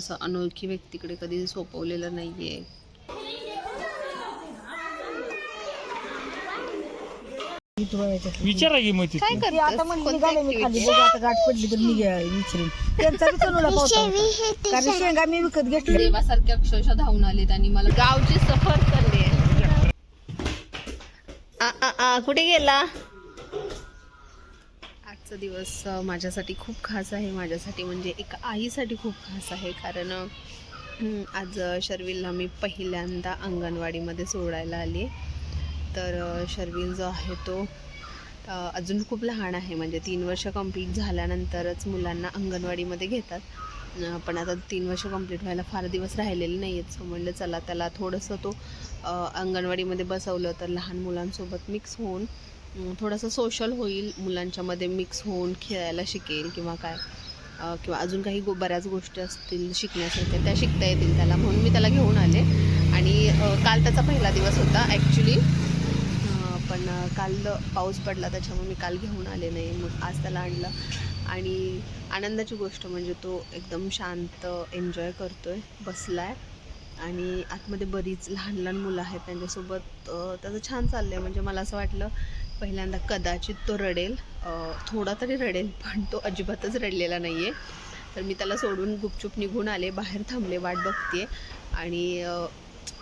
असं अनोळखी व्यक्तीकडे कधी सोपवलेलं नाहीये. विचारा की मग तिथे. काय आता? म्हणजे निघाले मी खाली activity बघू आता गाठ पडली तर निघा विचारेन. त्यांचा बी चणूला पावता होता. कारण शेंगा मी विकत घेतली देवासारखे अक्षरशः धावून आलेत आणि मला गावची सफर चालली आहे आ, आ, आ, कुठे गेला? आजचा दिवस माझ्यासाठी खूप खास आहे. माझ्यासाठी म्हणजे एक आईसाठी खूप खास आहे. कारण आज शर्विलला मी पहिल्यांदा अंगणवाडीमध्ये सोडायला आली तर शर्विल जो आहे तो अजून खूप लहान आहे. म्हणजे तीन वर्ष कंप्लीट झाल्यानंतरच मुलांना अंगणवाडीमध्ये घेतात. पण आता तीन वर्ष कंप्लीट व्हायला फार दिवस राहिलेले नाही आहेत सो म्हणलं चला त्याला थोडंसं तो अंगणवाडीमध्ये बसवलं तर लहान मुलांसोबत मिक्स होऊन थोडंसं सोशल होईल मुलांच्यामध्ये मिक्स होऊन खेळायला शिकेल किंवा काय. किंवा अजून काही गो बऱ्याच गोष्टी असतील शिकण्यासारख्या त्या शिकता येतील त्याला. म्हणून मी त्याला घेऊन आले. आणि काल त्याचा पहिला दिवस होता ॲक्च्युली पण काल पाऊस पडला त्याच्यामुळे मी काल घेऊन आले नाही. मग आज त्याला आणलं. आणि आनंदाची गोष्ट म्हणजे तो एकदम शांत एन्जॉय करतो आहे बसला आहे आणि आतमध्ये बरीच लहान लहान मुलं आहेत त्यांच्यासोबत त्याचं छान चाललं आहे म्हणजे मला असं वाटलं पहिल्यांदा कदाचित तो रडेल. थोडा तरी रडेल पण तो अजिबातच रडलेला नाही आहे तर मी त्याला सोडून गुपचूप निघून आले बाहेर थांबले वाट बघते आणि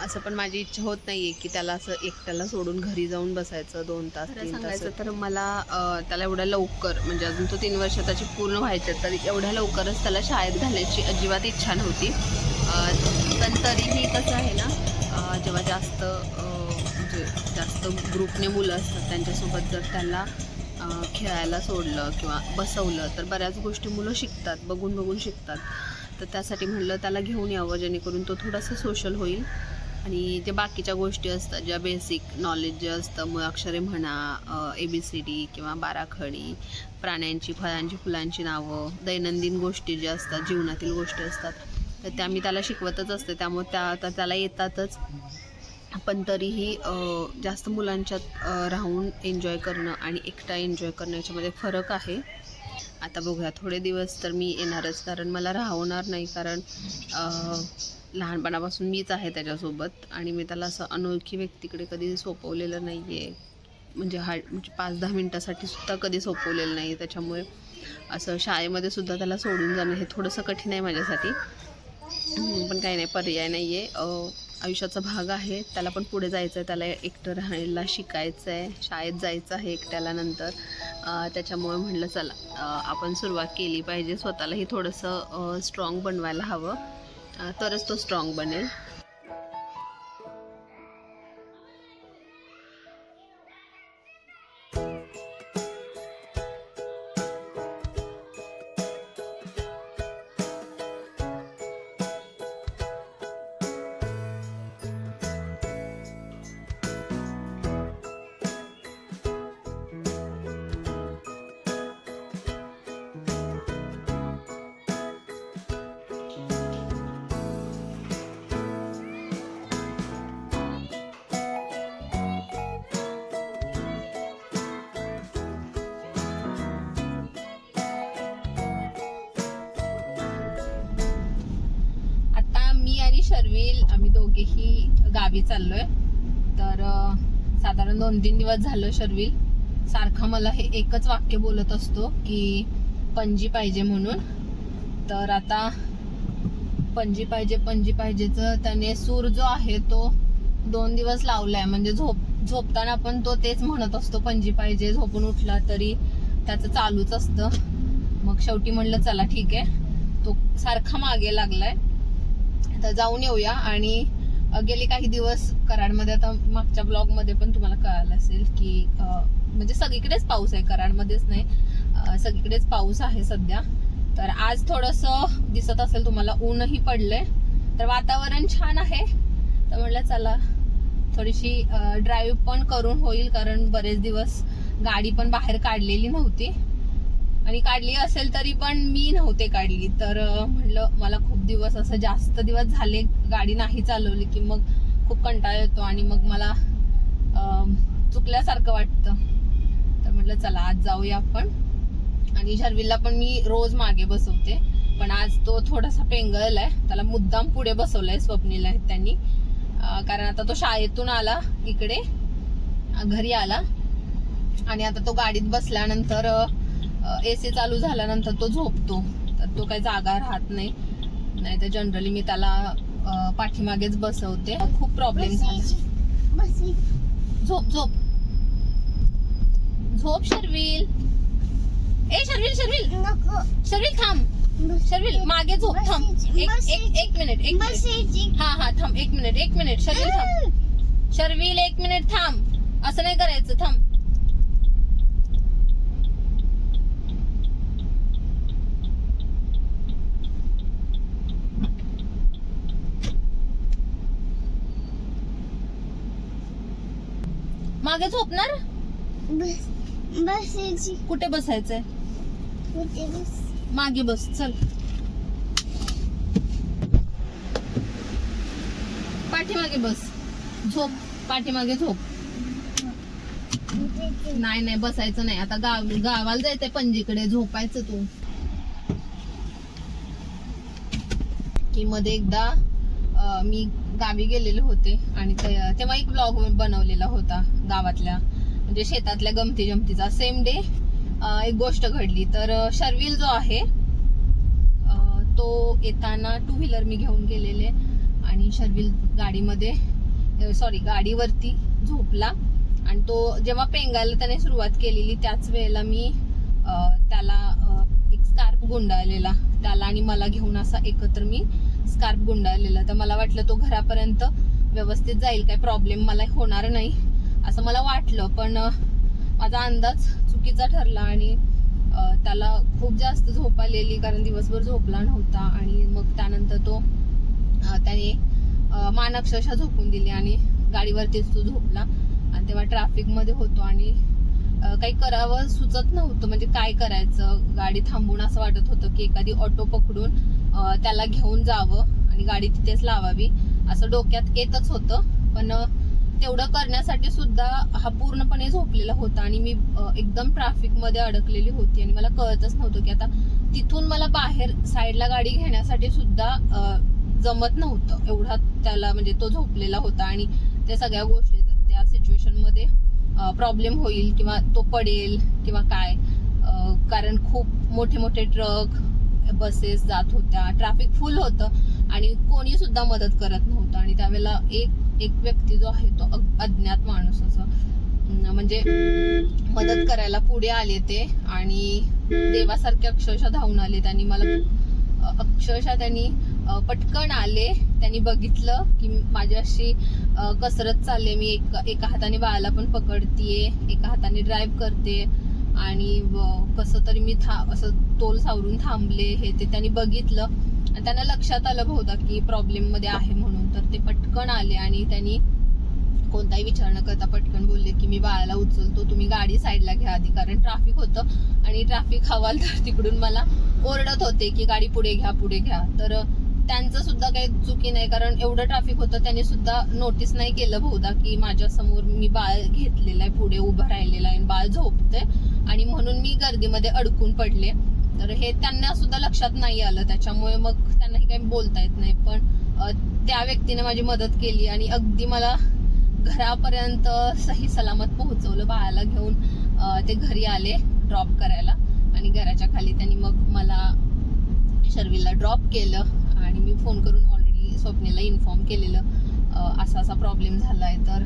असं पण माझी इच्छा होत नाही आहे की त्याला असं एकट्याला सोडून घरी जाऊन बसायचं दोन तास तीन सांगायचं तर मला त्याला एवढ्या लवकर म्हणजे अजून तो तीन वर्ष त्याची पूर्ण व्हायचे तर एवढ्या लवकरच त्याला शाळेत घालायची अजिबात इच्छा नव्हती. पण तरीही कसं आहे ना जेव्हा जास्त जे म्हणजे जास्त ग्रुपने मुलं असतात त्यांच्यासोबत जर त्याला खेळायला सोडलं किंवा बसवलं तर बऱ्याच गोष्टी मुलं शिकतात बघून बघून शिकतात. तर त्यासाठी म्हणलं त्याला घेऊन यावं जेणेकरून तो थोडासा सोशल होईल. आणि जे बाकीच्या गोष्टी असतात ज्या बेसिक नॉलेज जे असतं मुळाक्षरे म्हणा ए बी सी डी किंवा बाराखडी प्राण्यांची फळांची फुलांची नावं दैनंदिन गोष्टी ज्या असतात जीवनातील गोष्टी असतात तर त्या मी त्याला शिकवतच असते. त्यामुळे त्या त्याला येतातच. पण तरीही जास्त मुलांच्यात राहून एन्जॉय करणं आणि एकटा एन्जॉय करणं याच्यामध्ये फरक आहे. आता बघूया थोडे दिवस तर मी येणारच कारण मला राहवणार नाही कारण लहानपणापासून मीच आहे त्याच्यासोबत आणि मी त्याला असं अनोळखी व्यक्तीकडे कधी सोपवलेलं नाही आहे म्हणजे हा म्हणजे पाच दहा मिनटासाठी सुद्धा कधी सोपवलेलं नाही त्याच्यामुळे असं शाळेमध्ये सुद्धा त्याला सोडून जाणं हे थोडंसं कठीण आहे माझ्यासाठी. पण काही नाही पर्याय नाही आहे आयुष्याचा भाग आहे. त्याला पण पुढे जायचं आहे त्याला एकटं राहायला शिकायचं आहे शाळेत जायचं आहे एकट्याला नंतर. त्याच्यामुळे म्हणलं चला आपण सुरुवात केली पाहिजे. स्वतःलाही थोडंसं स्ट्रॉंग बनवायला हवं. तरच तो स्ट्रॉंग बनेल. शर्विल आम्ही दोघेही गावी चाललोय. तर साधारण दोन तीन दिवस झालं शर्विल. सारखा मला हे एकच वाक्य बोलत असतो की पणजी पाहिजे म्हणून. तर आता पणजी पाहिजे पणजी पाहिजेचं. त्याने सूर जो आहे तो दोन दिवस लावलाय. म्हणजे झोप झोपताना आपण तो तेच म्हणत असतो पणजी पाहिजे झोपून उठला तरी त्याचं चालूच असतं. मग शेवटी म्हणलं चला ठीक आहे. तो सारखा मागे लागलाय. तर जाऊन येऊया आणि गेले काही दिवस कराडमध्ये. आता मागच्या ब्लॉगमध्ये पण तुम्हाला कळालं असेल की म्हणजे सगळीकडेच पाऊस आहे. कराडमध्येच नाही सगळीकडेच पाऊस आहे सध्या. तर आज थोडस दिसत असेल तुम्हाला ऊनही पडलंय. तर वातावरण छान आहे. तर म्हटलं चला थोडीशी ड्राईव्ह पण करून होईल कारण बरेच दिवस गाडी पण बाहेर काढलेली नव्हती. आणि काढली असेल तरी पण मी नव्हते काढली. तर म्हटलं मला खूप दिवस असं जास्त दिवस झाले गाडी नाही चालवली की मग खूप कंटाळा येतो आणि मग मला चुकल्यासारखं वाटतं. तर म्हटलं चला आज जाऊया आपण. आणि शर्विलला पण मी रोज मागे बसवते. पण आज तो थोडासा पेंगळला आहे त्याला मुद्दाम पुढे बसवलाय स्वप्नीला त्यांनी. कारण आता तो शाळेतून आला इकडे घरी आला. आणि आता तो गाडीत बसल्यानंतर एसी चालू झाल्यानंतर तो झोपतो. तर तो काही जागा राहत नाही. नाही तर जनरली मी त्याला पाठीमागेच बसवते. खूप प्रॉब्लेम झाला. झोप झोप. झोप शर्विल. ए शर्विल शर्विल. शर्विल थांब. शर्विल मागे झोप. थांब. एक एक एक मिनिट एक मिनिट हा हा थांब. एक मिनिट एक मिनिट शर्विल थांब. शर्विल एक मिनिट थांब. असं नाही करायचं. थांब. मागे झोपणार? कुठे बसायचंय? मागे बस चल. पाठीमागे बस. झोप पाठीमागे झोप. नाही नाही बसायचं नाही. आता गाव गावाला जायचंय पणजीकडे. झोपायचं तू. की मध्ये एकदा मी गावी गेलेले होते आणि ते- तेव्हा एक ब्लॉग बनवलेला होता गावातल्या म्हणजे शेतातल्या गमती जमतीचा सेम डे एक गोष्ट घडली. तर शर्विल जो आहे तो येताना टू व्हीलर मी घेऊन गेलेले आणि शर्विल गाडीमध्ये सॉरी गाडीवरती झोपला. आणि तो जेव्हा पेंगायला त्याने सुरुवात केलेली त्याच वेळेला मी त्याला एक स्कार्प गुंडाळलेला. त्याला आणि मला घेऊन असा एकत्र मी स्कार्प गुंडाळलेला. तर मला वाटलं तो घरापर्यंत व्यवस्थित जाईल काही प्रॉब्लेम मला होणार नाही असं मला वाटलं. पण माझा अंदाज चुकीचा ठरला आणि त्याला खूप जास्त झोप आलेली कारण दिवसभर झोपला नव्हता आणि मग त्यानंतर तो त्याने मान अक्षरशः झोपून दिली आणि गाडीवरतीच तो झोपला. आणि तेव्हा ट्रॅफिकमध्ये होतो आणि काही करावं सुचत नव्हतं. म्हणजे काय करायचं? गाडी थांबून असं वाटत होतं की एखादी ऑटो पकडून त्याला घेऊन जावं आणि गाडी तिथेच लावावी. असं डोक्यात येतच होतं. पण तेवढं करण्यासाठी सुद्धा हा पूर्णपणे झोपलेला होता आणि मी एकदम ट्रॅफिकमध्ये अडकलेली होती आणि मला कळतच नव्हतं की आता तिथून मला बाहेर साईडला गाडी घेण्यासाठी सुद्धा जमत नव्हतं. एवढा त्याला म्हणजे तो झोपलेला होता आणि त्या सगळ्या गोष्टी त्या सिच्युएशनमध्ये प्रॉब्लेम होईल किंवा तो पडेल किंवा काय. कारण खूप मोठे मोठे ट्रक बसेस जात होत्या. ट्रॅफिक फुल होतं आणि कोणी सुद्धा मदत करत नव्हतं. आणि त्यावेळेला एक एक व्यक्ती जो आहे तो अग- अज्ञात माणूस असं म्हणजे मदत करायला पुढे आले ते आणि देवासारखे अक्षरशः धावून आले. त्यांनी मला अक्षरशः त्यांनी पटकन आले. त्यांनी बघितलं की माझ्याशी अशी कसरत चालले मी. एक एका हाताने बाळाला पण पकडतीये एका हाताने ड्राईव्ह करते. आणि कसं तरी मी था असं तोल सावरून थांबले हे ते त्यांनी बघितलं. आणि त्यांना लक्षात आलं बहुधा की प्रॉब्लेममध्ये आहे म्हणून. तर ते पटकन आले आणि त्यांनी कोणताही विचार न करता पटकन बोलले की मी बाळाला उचलतो तुम्ही गाडी साईडला घ्या आधी. कारण ट्रॅफिक होतं आणि ट्रॅफिक हवालदार तिकडून मला ओरडत होते की गाडी पुढे घ्या पुढे घ्या. तर त्यांचं सुद्धा काही चुकी नाही कारण एवढं ट्रॅफिक होतं त्यांनी सुद्धा नोटीस नाही केलं बहुधा की माझ्यासमोर मी बाळ घेतलेला आहे पुढे उभं राहिलेला आहे आणि बाळ झोपते आणि म्हणून मी गर्दीमध्ये अडकून पडले. तर हे त्यांना सुद्धा लक्षात नाही आलं. त्याच्यामुळे मग त्यांनाही काही बोलता येत नाही. पण त्या व्यक्तीने माझी मदत केली आणि अगदी मला घरापर्यंत सही सलामत पोहोचवलं बाळाला घेऊन. ते घरी आले ड्रॉप करायला आणि घराच्या खाली त्यांनी मग मला शर्विलला ड्रॉप केलं. आणि मी फोन करून ऑलरेडी स्वप्नेला इन्फॉर्म केलेलं. असा असा प्रॉब्लेम झाला आहे तर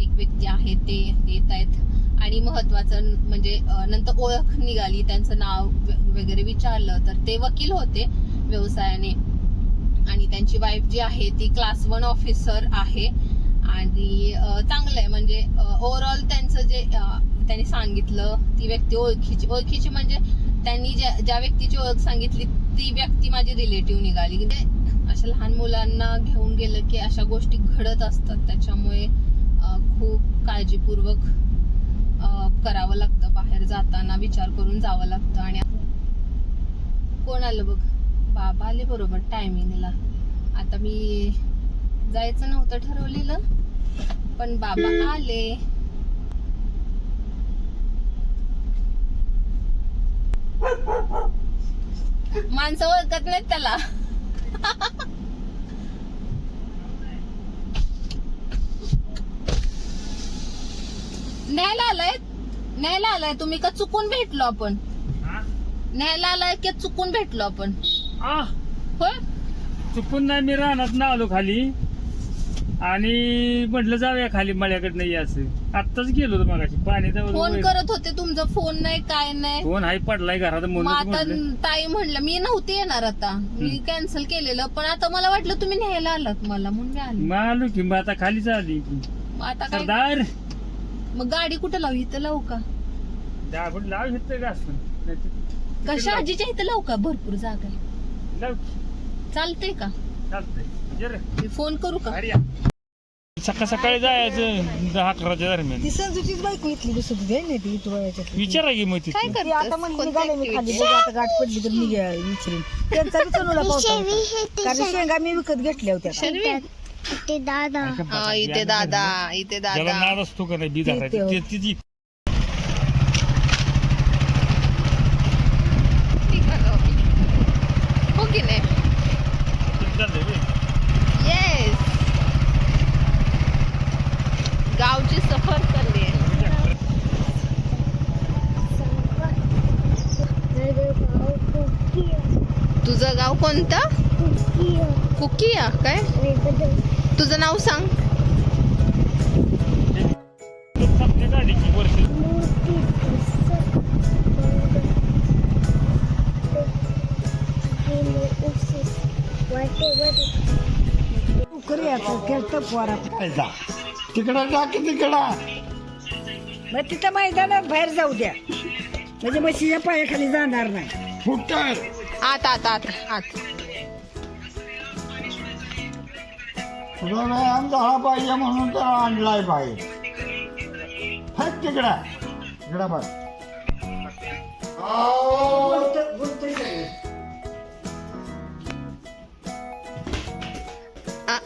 एक व्यक्ती आहे ते येत आहेत. आणि महत्वाचं म्हणजे नंतर ओळख निघाली. त्यांचं नाव वगैरे विचारलं. तर ते वकील होते व्यवसायाने. आणि त्यांची वाईफ जी आहे ती क्लास वन ऑफिसर आहे. आणि चांगलं आहे म्हणजे ओव्हरऑल त्यांचं जे त्यांनी सांगितलं ती व्यक्ती ओळखीची ओळखीची म्हणजे त्यांनी ज्या ज्या व्यक्तीची ओळख सांगितली ती व्यक्ती माझी रिलेटिव्ह निघाली. म्हणजे अशा लहान मुलांना घेऊन गेलं की अशा गोष्टी घडत असतात. त्याच्यामुळे खूप काळजीपूर्वक करावं लागतं. बाहेर जाताना विचार करून जावं लागतं. आणि कोण आलं बघ? बाबा आले बरोबर टायमिंगला आता मी जायचं नव्हतं ठरवलेलं पण बाबा आले. माणसं ओळखत नाहीत त्याला. न्यायला आलाय? न्यायला आलाय. तुम्ही का चुकून भेटलो आपण? न्यायला आलाय की चुकून भेटलो आपण? आ? होय? चुकून नाही मी रानात ना आलो खाली. आणि म्हटलं जाऊया खाली मळ्याकडनं ये असं आत्ताच गेलो होतो मगाशी. पाणी फोन करत होते तुमचा फोन नाही काय नाही. फोन हाय पडलाय घरात मग म्हणून आता म्हटलं. ताई म्हणलं मी नव्हते येणार आता. मी कॅन्सल केलेलं पण आता मला वाटलं तुम्ही न्यायला आलात मला म्हणून मी आले. मग आलो की मग आता खालीच आली की. मग आता काय? सरदार! मग गाडी कुठं लावू? इथं लावू का? लाव का असं? नाहीतर कशा? आजीच्या इथं लावू का? भरपूर जागा. आहे लाव की. चालतंय का? चालतंय. ये रे. मी फोन करू का? या. सकाळ सकाळी जायचं दहा अकराच्या दरम्यान ती संजूचीच बायको इथली ती इथं विचारा की मग काय ती आता? म्हणली निघाले मी खाली activity? बघू आता गाठ पडली तर मी घ्या- विचारेन त्यांचा बी चणूला पावसा होता. कारण शेंगा मी विकत घेतल्या होत्या? ते दादा हा, इथे दादा इथे ज्याला दादा नाद असतो का नाही बी ते- धरायचं ते- ते- तिची पोरा तिकडं जा की तिकडं. मग तिथं मैदानात बाहेर जाऊ द्या. म्हणजे म्हशीच्या पायाखाली जाणार नाही. फुटर आत आत आत आत. तुला व्यायाम झाला पाहिजे म्हणून तर आणलाय बाहेर हट तिकडं. तिकडं बघ. आओ. आ,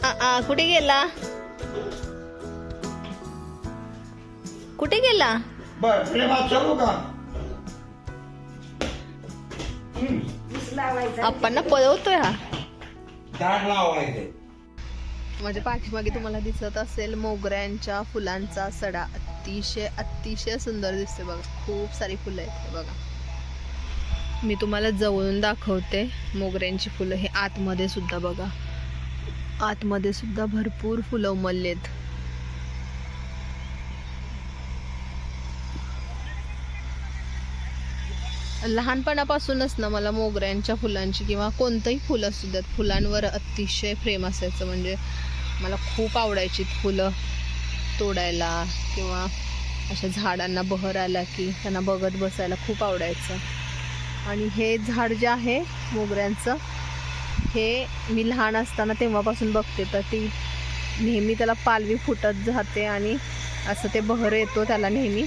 आ, कुठे गेला कुठे गेला बर प्रेमात चलू का? आपण पळवतोय हा लावायचे माझ्या पाठीमागे तुम्हाला दिसत असेल मोगऱ्यांच्या फुलांचा सडा. अतिशय अतिशय सुंदर दिसते बघा. खूप सारी फुलं आहेत हे बघा. मी तुम्हाला जवळून दाखवते मोगऱ्यांची फुलं. हे आतमध्ये सुद्धा बघा. आतमध्ये सुद्धा भरपूर फुलं उमललेत. लहानपणापासूनच ना मला मोगऱ्यांच्या फुलांची किंवा कोणतंही फुलं असू द्यात फुलांवर अतिशय प्रेम असायचं. म्हणजे मला खूप आवडायची फुलं तोडायला किंवा अशा झाडांना बहर आला की त्यांना बघत बसायला खूप आवडायचं. आणि हे झाड जे आहे मोगऱ्यांचं हे मी लहान असताना तेव्हापासून बघते तर ती नेहमी त्याला पालवी फुटत जाते आणि असं ते बहर येतो त्याला नेहमी.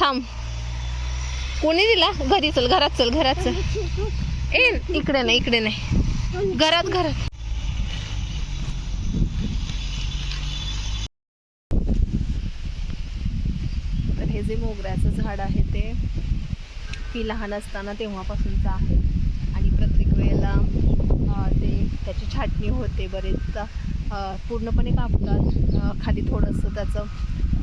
थांब. कोणी दिला? घरी चल घरात चल घरात चल. ए इकडे नाही इकडे नाही. घरात घरात. तर हे जे मोगऱ्याचं झाड आहे ते मी लहान असताना तेव्हापासूनचं आहे. त्याला ते त्याची छाटणी होते बरेचदा. पूर्णपणे कापतात. खाली थोडंसं त्याचं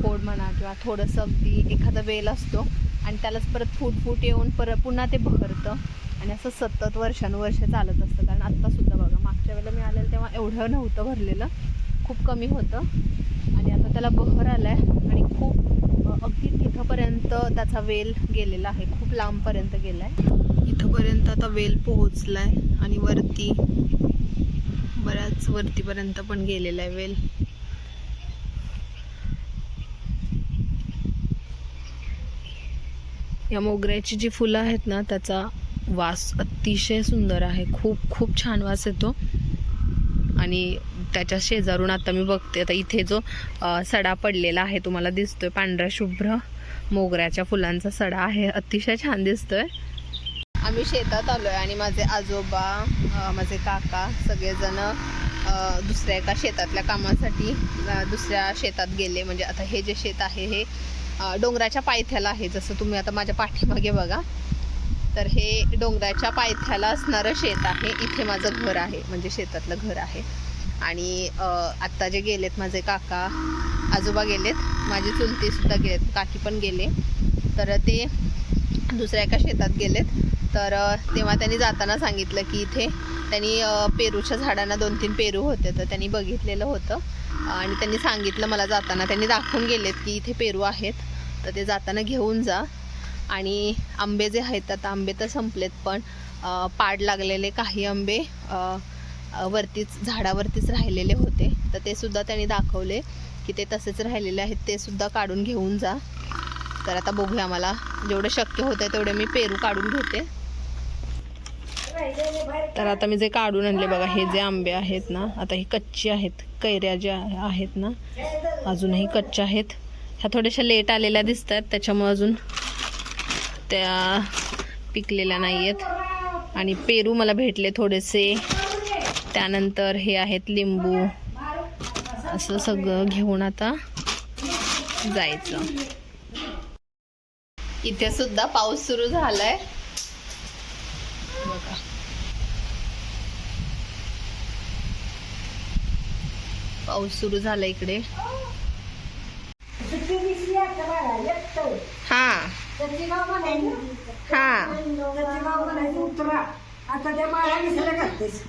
खोड म्हणा किंवा थोडंसं अगदी एखादा वेल असतो आणि त्यालाच परत फूट फूट येऊन परत पुन्हा ते बहरतं आणि असं सतत वर्षानुवर्ष चालत असतं. कारण आत्तासुद्धा बघा मागच्या वेळेला मी आलेलं तेव्हा एवढं नव्हतं भरलेलं. खूप कमी होतं. आणि आता त्याला बहर आला आहे आणि खूप अगदी तिथंपर्यंत त्याचा वेल गेलेला आहे. खूप लांबपर्यंत गेला आहे इथपर्यंत आता वेल पोहोचला आहे आणि वरती बऱ्याच वरतीपर्यंत पण गेलेला आहे वेल. या मोगऱ्याची जी फुलं आहेत ना त्याचा वास अतिशय सुंदर आहे. खूप खूप छान वास येतो. आणि त्याच्या शेजारून आता मी बघते आता इथे जो सडा पडलेला आहे तुम्हाला दिसतोय पांढरा शुभ्र मोगऱ्याच्या फुलांचा सडा आहे. अतिशय छान दिसतोय. आम्ही शेतात आलो आहे आणि माझे आजोबा माझे काका सगळेजण दुसऱ्या एका शेतातल्या कामासाठी दुसऱ्या शेतात गेले. म्हणजे आता हे जे शेत आहे हे डोंगराच्या पायथ्याला आहे. जसं तुम्ही आता माझ्या पाठीमागे बघा तर हे डोंगराच्या पायथ्याला असणारं शेत आहे. इथे माझं घर आहे. म्हणजे शेतातलं घर आहे. आणि आत्ता जे गेलेत माझे काका आजोबा गेलेत. माझे चुलतेसुद्धा गेलेत. काकी पण गेले. तर ते दुसऱ्या एका शेतात गेलेत. तर तेव्हा त्यांनी जाताना सांगितलं की इथे त्यांनी पेरूच्या झाडांना दोन तीन पेरू होते तर त्यांनी बघितलेलं होतं. आणि त्यांनी सांगितलं मला जाताना त्यांनी दाखवून गेलेत की इथे पेरू आहेत. तर ते जाताना घेऊन जा. आणि आंबे जे आहेत आता आंबे तर संपलेत पण पाड लागलेले काही आंबे वरतीच झाडावरतीच राहिलेले होते. तर ते सुद्धा त्यांनी दाखवले की ते तसेच राहिलेले आहेत ते सुद्धा काढून घेऊन जा. तर आता बघूया मला जेवढं शक्य होतं तेवढे मी पेरू काढून घेते. तर आता मी जे काढून आणले बघा हे जे आंबे आहेत ना आता हे कच्चे आहेत कैऱ्या ज्या आहेत ना अजूनही कच्च्या आहेत. ह्या थोड्याशा लेट आलेल्या दिसत आहेत त्याच्यामुळं अजून त्या पिकलेल्या नाही आहेत आणि पेरू मला भेटले थोडेसे. त्यानंतर हे आहेत लिंबू. असं सगळं घेऊन आता जायचं. इथे सुद्धा पाऊस सुरू झालाय. पाऊस सुरू झाला इकडे. हा. हा. आता त्या घालतेस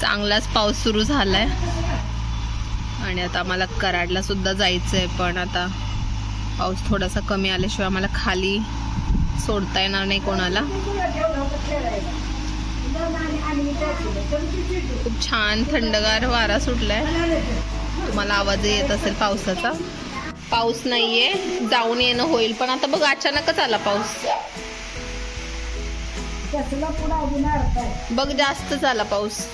चांगलाच पाऊस सुरू झालाय. आणि आता आम्हाला कराडला सुद्धा जायचंय पण आता पाऊस थोडासा कमी आल्याशिवाय आम्हाला खाली सोडता येणार नाही कोणाला. खूप छान थंडगार वारा सुटलाय. तुम्हाला आवाज येत असेल पावसाचा. पाऊस नाहीये जाऊन येणं होईल. पण आता बघ अचानकच आला पाऊस. बघ जास्तच आला पाऊस.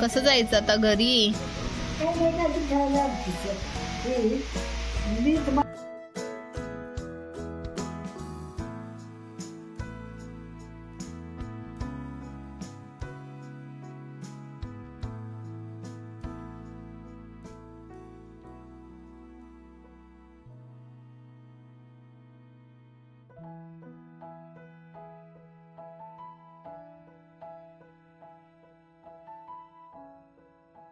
कसं जायचं आता घरी?